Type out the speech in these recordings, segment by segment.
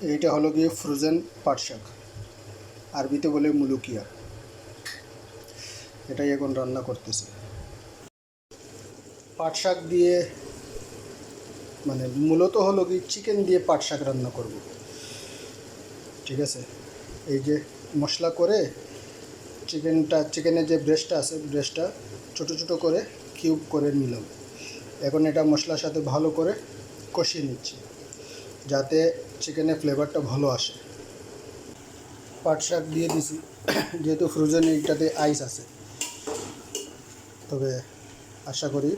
এইটা হলো গিয়ে ফ্রোজেন পাট শাক। আরবিতে বলে মুলুকিয়া। এটাই এখন রান্না করতেছে। পাট শাক দিয়ে মানে মূলত হলো কি চিকেন দিয়ে পাট শাক রান্না করব। ঠিক আছে? এই যে মশলা করে চিকেনটা, চিকেনের যে ব্রেস্টটা আছে, ব্রেস্টটা ছোট ছোট করে কিউব করে নিলাম। এখন এটা মশলার সাথে ভালো করে কষিয়ে নিচ্ছি। যাতে চিকেনের ফ্লেভারটা ভালো আসে। পাট শাক দিয়ে দিছি, যেহেতু ফ্রোজেন এইটাতে আইস আছে। তবে আশা করি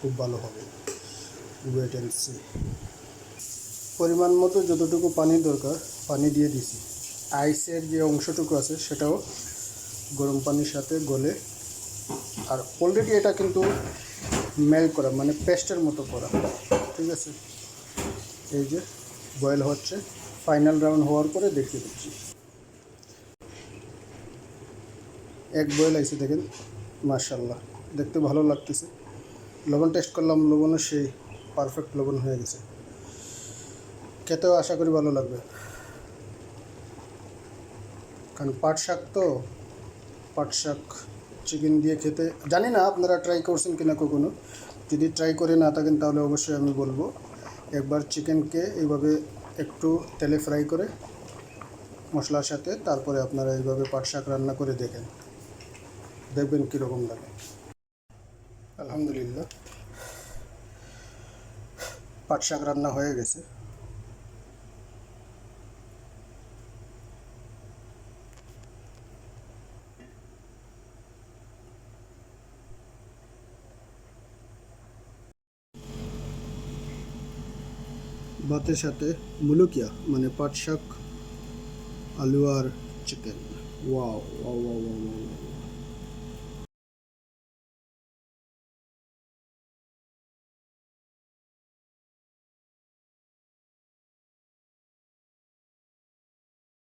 খুব ভালো হবে। ওয়েট অ্যান্ড পরিমাণ মতো যতটুকু পানি দরকার, পানি দিয়ে দিছি। আইসের যে অংশটুকু আছে, সেটাও গরম পানির সাথে গলে আর অলরেডি এটা কিন্তু মেল করা মানে পেস্টের মতো করা। ঠিক আছে? এই যে বয়েল হচ্ছে। ফাইনাল রাউন্ড হওয়ার পরে দেখিয়ে দিচ্ছি। এক বয়েল আইসে দেখেন মার্শাল্লাহ দেখতে ভালো লাগতেছে। লবণ টেস্ট করলাম, লবণও সেই পারফেক্ট লবণ হয়ে গেছে। খেতেও আশা করি ভালো লাগবে। কারণ পাট শাক তো, পাট শাক চিকেন দিয়ে খেতে জানি না আপনারা ট্রাই করছেন কিনা কখনো। যদি ট্রাই করে না থাকেন, তাহলে অবশ্যই আমি বলব। একবার চিকেনকে এইভাবে একটু তেলে ফ্রাই করে মশলার সাথে তারপরে আপনারা এইভাবে পাট শাক রান্না করে দেখেন। দেখবেন কীরকম লাগে। আলহামদুলিল্লাহ। পাট শাক রান্না হয়ে গেছে। ভাতের সাথে মুলুকিয়া মানে পাট শাক আলু আর chicken wow wow wow wow wow